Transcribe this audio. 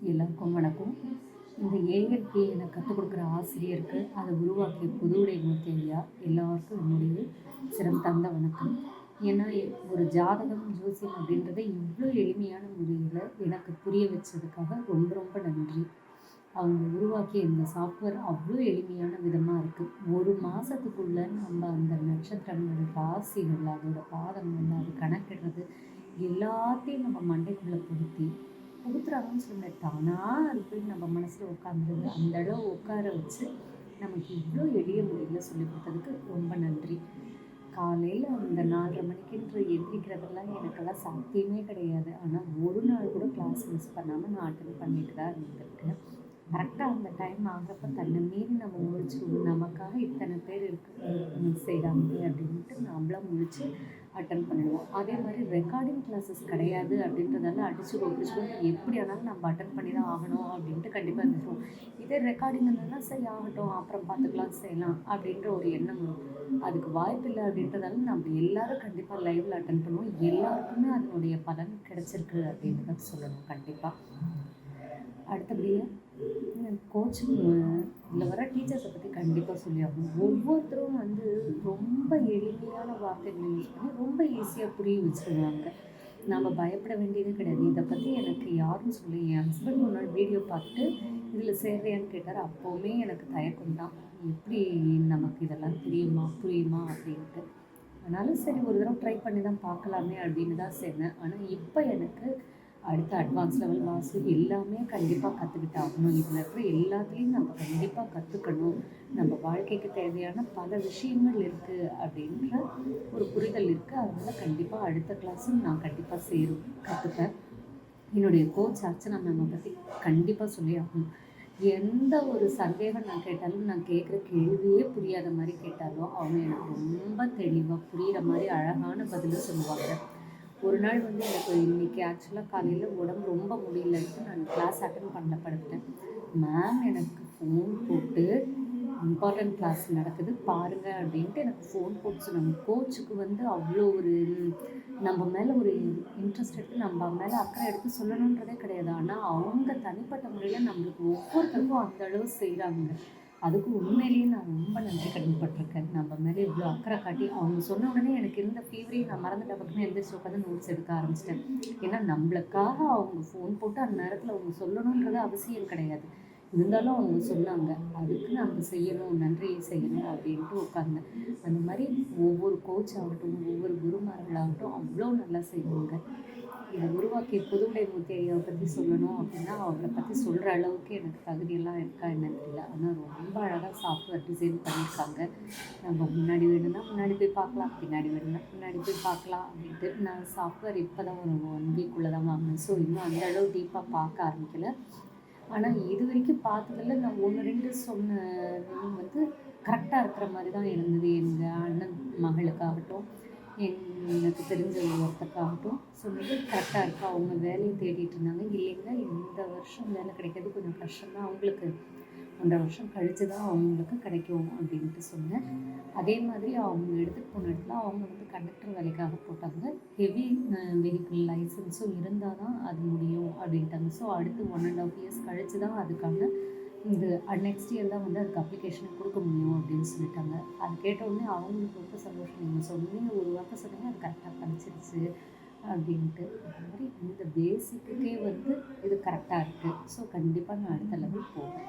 எல்லாருக்கும் வணக்கம். இந்த ஏஎல்பி எனக்கு கற்றுக் கொடுக்குற ஆசிரியருக்கு அதை உருவாக்கிய புதுவுடை மூர்த்தி ஐயா எல்லாருக்கும் என்னுடைய சிறம் தந்த வணக்கம். ஏன்னா ஒரு ஜாதகம் ஜோசியம் அப்படின்றத இவ்வளோ எளிமையான முறையில் எனக்கு புரிய வச்சதுக்காக ரொம்ப ரொம்ப நன்றி. அவங்க உருவாக்கிய இந்த சாஃப்ட்வேர் அவ்வளோ எளிமையான விதமாக இருக்குது ஒரு மாதத்துக்குள்ளே நம்ம அந்த நட்சத்திரங்கள் ராசிகள் அதோட பாதங்கள் அது கணக்கிடுறது எல்லாத்தையும் நம்ம மண்டைக்குள்ளே பொருத்தி ஊத்துறாங்கன்னு சொல்ல தானாக அது போய் நம்ம மனசில் உட்காந்துருது அந்த அளவு உட்கார வச்சு நமக்கு இவ்வளோ எளிய முறையில் சொல்லி கொடுத்ததுக்கு ரொம்ப நன்றி. காலையில் அந்த நாலரை மணிக்குன்ற எந்திரிக்கிறதெல்லாம் எனக்கெல்லாம் சாத்தியமே கிடையாது. ஆனால் ஒரு நாள் கூட கிளாஸ் மிஸ் பண்ணாமல் நான் அட்டன் பண்ணிட்டு தான் இருந்திருக்கேன். கரெக்டாக அந்த டைம் ஆகிறப்ப தன்னை மீறி நம்ம முழிச்சு நமக்காக இத்தனை பேர் இருக்கு செய்கிறாங்க அப்படின்ட்டு நம்மளாம் முழிச்சு அட்டன் பண்ணிடுவோம். அதே மாதிரி ரெக்கார்டிங் கிளாஸஸ் கிடையாது அப்படின்றதால அடிச்சு பிடிச்சி எப்படி ஆனாலும் நம்ம அட்டன் பண்ணி தான் ஆகணும் அப்படின்ட்டு கண்டிப்பாக இருந்துருவோம். இதே ரெக்கார்டிங் இருந்ததுன்னா சரி ஆகட்டும் அப்புறம் பார்த்துக்கலாம் செய்யலாம் அப்படின்ற ஒரு எண்ணம் வரும். அதுக்கு வாய்ப்பு இல்லை அப்படின்றதால நம்ம எல்லாரும் கண்டிப்பாக லைவில் அட்டன் பண்ணுவோம். எல்லாருக்குமே அதனுடைய பலன் கிடைச்சிருக்கு அப்படின்னு தான் சொல்லணும் கண்டிப்பாக அடுத்தபடியாக கோச்சிங் இதில் வர டீச்சர்ஸை பற்றி கண்டிப்பாக சொல்லி ஆகணும். ஒவ்வொருத்தரும் வந்து ரொம்ப எளிமையான வார்த்தைகளை யூஸ் பண்ணி ரொம்ப ஈஸியாக புரிய வச்சுருவாங்க. நம்ம பயப்பட வேண்டியது கிடையாது. இதை பற்றி எனக்கு யாரும் சொல்லி என் ஹஸ்பண்ட் ஒரு வீடியோ பார்த்துட்டு இதில் சேர்றியான்னு கேட்டார். அப்போவுமே எனக்கு தயக்கம் தான். எப்படி நமக்கு இதெல்லாம் தெரியுமா புரியுமா அப்படின்ட்டு. அதனால சரி ஒரு தடவை ட்ரை பண்ணி தான் பார்க்கலாமே அப்படின்னு தான் சேர்ந்தேன் ஆனால் இப்போ எனக்கு அடுத்த அட்வான்ஸ் லெவல் மாசு எல்லாமே கண்டிப்பாக கற்றுக்கிட்டு ஆகணும். இதில் இருக்கிற எல்லாத்துலேயும் நம்ம கண்டிப்பாக கற்றுக்கணும் நம்ம வாழ்க்கைக்கு தேவையான பல விஷயங்கள் இருக்குது அப்படின்ற ஒரு புரிதல் இருக்குது அதனால் கண்டிப்பாக அடுத்த கிளாஸும் நான் கண்டிப்பாக சேரும் கற்றுப்பேன் என்னுடைய கோச் அர்ச்சனா மேமை பற்றி கண்டிப்பாக சொல்லி ஆகணும். எந்த ஒரு சந்தேகம் நான் கேட்டாலும் நான் கேட்குற கேள்வியே புரியாத மாதிரி கேட்டாலும் அவங்க எனக்கு ரொம்ப தெளிவாக புரிகிற மாதிரி அழகான பதிலை சொல்லுவாங்க. ஒரு நாள் வந்து எனக்கு இன்றைக்கி ஆக்சுவலாக காலையில் உடம்பு ரொம்ப முடியலன்ட்டு நான் கிளாஸ் அட்டன் பண்ண படுத்தேன் மேம் எனக்கு ஃபோன் போட்டு இம்பார்ட்டண்ட் கிளாஸ் நடக்குது பாருங்கள் அப்படின்ட்டு எனக்கு ஃபோன் போட்டு சொன்னாங்க. கோச்சுக்கு வந்து அவ்வளோ ஒரு நம்ம மேலே ஒரு இன்ட்ரெஸ்ட் எடுத்து நம்ம மேலே அக்கறை எடுத்து சொல்லணுன்றதே கிடையாது. ஆனால் அவங்க தனிப்பட்ட முறையில் நம்மளுக்கு ஒவ்வொருத்தருக்கும் அந்த அளவு செய்கிறாங்க அதுக்கு உண்மையிலேயே நான் ரொம்ப நன்றி கடன்பட்டிருக்கேன் நம்ம மேலே இவ்வளோ அக்கறை காட்டி அவங்க சொன்ன உடனே எனக்கு இருந்த ஃபீவரையும் நான் மறந்துட்ட பக்கமே எழுந்திரிச்சு உட்காந்து நோட்ஸ் எடுக்க ஆரம்பிச்சிட்டேன். ஏன்னா நம்மளுக்காக அவங்க ஃபோன் போட்டு அந்த நேரத்தில் அவங்க சொல்லணுன்றது அவசியம் கிடையாது. இருந்தாலும் அவங்க சொன்னாங்க அதுக்கு நம்ம செய்யணும் நன்றியை செய்யணும் அப்படின்ட்டு உட்காந்தேன் அந்த மாதிரி ஒவ்வொரு கோச் ஆகட்டும் ஒவ்வொரு குருமார்களாகட்டும் அவ்வளோ நல்லா செய்வாங்க. இதை உருவாக்கிய புதுவுடை மூர்த்தி ஐயாவை பற்றி சொல்லணும் அப்படின்னா அவரை பற்றி சொல்கிற அளவுக்கு எனக்கு தகுதியெல்லாம் இருக்கா என்னன்னு தெரியல. ஆனால் ரொம்ப அழகாக சாஃப்ட்வேர் டிசைன் பண்ணியிருக்காங்க. நம்ம முன்னாடி வேணும்னா முன்னாடி போய் பார்க்கலாம் பின்னாடி வேணும்னா பின்னாடி போய் பார்க்கலாம் அப்படின்ட்டு நான் சாஃப்ட்வேர் இப்போ தான் ஒரு ஒன் வீக்குள்ளே தான் வாங்கினேன். ஸோ இன்னும் அந்த அளவு டீப்பாக பார்க்க ஆரம்பிக்கல. ஆனால் இது வரைக்கும் பார்த்ததில் நான் ஒன்று ரெண்டு சொன்ன வந்து கரெக்டாக இருக்கிற மாதிரி தான் இருந்தது. எங்கள் அண்ணன் மகளுக்காகட்டும் எனக்கு தெரிஞ்ச ஒருத்தருக்காகட்டும் சொன்னது கரெக்டாக இருக்கா. அவங்க வேலையை தேடிட்டு இருந்தாங்க. இல்லைங்க இந்த வருஷம் வேலை கிடைக்கிறது கொஞ்சம் கஷ்டம்தான். அவங்களுக்கு ஒன்றரை வருஷம் கழித்து தான் அவங்களுக்கு கிடைக்கும் அப்படின்ட்டு சொன்னேன். அதே மாதிரி அவங்க எடுத்துகிட்டு போன இடத்துல அவங்க வந்து கண்டக்டர் வேலைக்காக போட்டாங்க. ஹெவி வெஹிக்கிள் லைசன்ஸும் இருந்தால் தான் அது முடியும் அப்படின்ட்டாங்க. ஸோ அடுத்து ஒன் அண்ட் ஆஃப் இயர்ஸ் கழித்து தான் அதுக்கான இது நெக்ஸ்ட் இயர் தான் வந்து அதுக்கு அப்ளிகேஷன் கொடுக்க முடியும் அப்படின்னு சொல்லிட்டாங்க. அது கேட்டவுடனே அவங்களுக்கு ரொம்ப சந்தோஷம். நீங்கள் சொன்னீங்க ஒரு வார்த்தை சொன்னீங்க அது கரெக்டாக கிடச்சிருச்சு அப்படின்ட்டு. அந்த மாதிரி இந்த பேசிக்குக்கே வந்து இது கரெக்டாக இருக்குது ஸோ கண்டிப்பாக நான் அடுத்த லெவல் போவேன்.